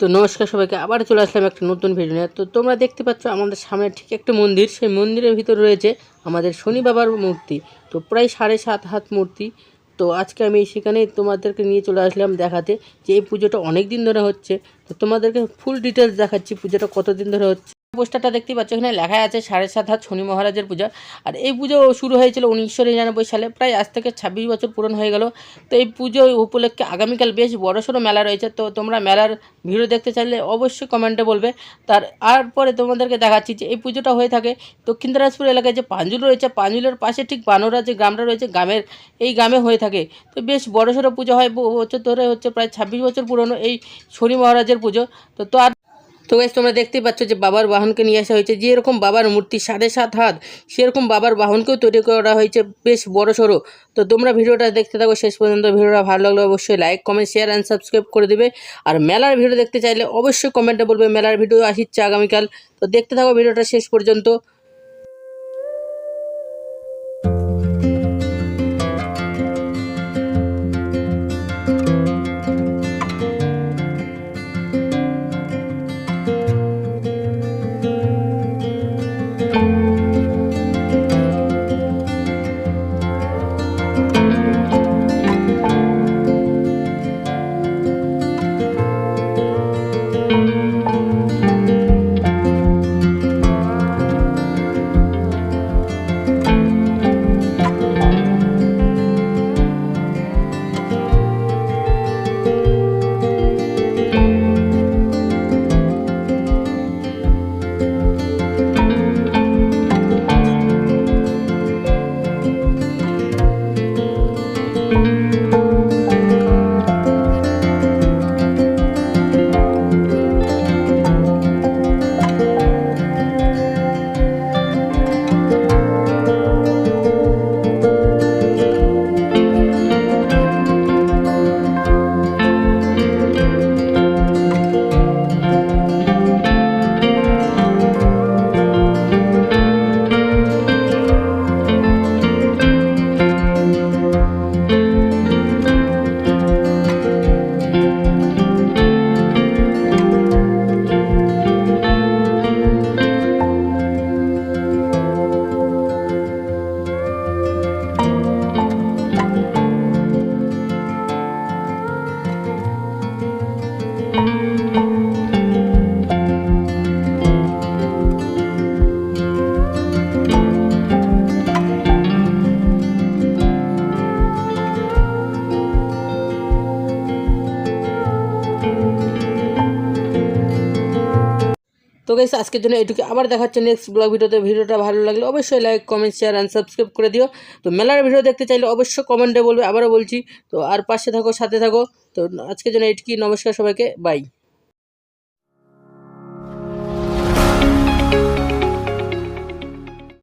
তো নমস্কার সবাইকে, আবার চলে আসলাম একটা নতুন ভিডিও নিয়ে। তো তোমরা দেখতে পাচ্ছ আমাদের সামনে ঠিক একটা মন্দির, সেই মন্দিরের ভিতর রয়েছে আমাদের শনি বাবার মূর্তি। তো প্রায় সাড়ে সাত হাত মূর্তি। তো আজকে আমি সেখানে তোমাদেরকে নিয়ে চলে আসলাম দেখাতে যে এই পুজোটা অনেক দিন ধরে হচ্ছে। তো তোমাদেরকে ফুল ডিটেলস দেখাচ্ছি পুজোটা কতদিন ধরে হচ্ছে। পোস্টারটা দেখতে পাচ্ছ, এখানে লেখা আছে সাড়ে সাত হাত শনি মহারাজের পূজা। আর এই পুজো শুরু হয়েছিল উনিশশো নিরানব্বই সালে, প্রায় আজ থেকে ছাব্বিশ বছর পূরণ হয়ে গেল। তো এই পুজো উপলক্ষে আগামীকাল বেশ বড়সড় মেলা রয়েছে। তো তোমরা মেলার ভিডিও দেখতে চাইলে অবশ্যই কমেন্টে বলবে। তার, আর পরে তোমাদেরকে দেখাচ্ছি যে এই পুজোটা হয়ে থাকে দক্ষিণ দিনাজপুর এলাকায় যে পাঞ্জুল রয়েছে, পাঞ্জুলের পাশে ঠিক বানোরা যে গ্রামটা রয়েছে, গ্রামের এই গ্রামে হয়ে থাকে। তো বেশ বড়সড় পুজো হয় বছর ধরে হচ্ছে প্রায় ছাব্বিশ বছর পুরনো এই শনি মহারাজের পুজো। তো তো আর তো গাইজ তোমরা দেখতেই পাচ্ছ যে বাবার বাহনকে নিয়ে আসা হয়েছে। যেরকম বাবার মূর্তি সাড়ে সাত হাত, সেরকম বাবার বাহনকেও তৈরি করা হয়েছে বেশ বড় সড়ো। তো তোমরা ভিডিওটা দেখতে থাকো, শেষ পর্যন্ত ভিডিওটা ভালো লাগলে অবশ্যই like comment share and subscribe করে দেবে। আর মেলার ভিডিও দেখতে চাইলে অবশ্যই কমেন্টে বলবে, মেলার ভিডিও আসিচ্ছে আগামীকাল। তো দেখতে থাকো, ভিডিওটা শেষ পর্যন্ত। তো গাইস আজকের জন্য এটুকু আবার দেখাচ্ছে নেক্সট ব্লগ ভিডিওতে। ভিডিওটা ভালো লাগলে অবশ্যই like comment share and subscribe করে দিও। তো মেলার ভিডিও দেখতে চাইলে অবশ্যই কমেন্টে বলবে, আবারও বলছি। তো আর পাশে থাকো, সাথে থাকো। তো আজকের জন্য এটুকুই, নমস্কার সবাইকে বাই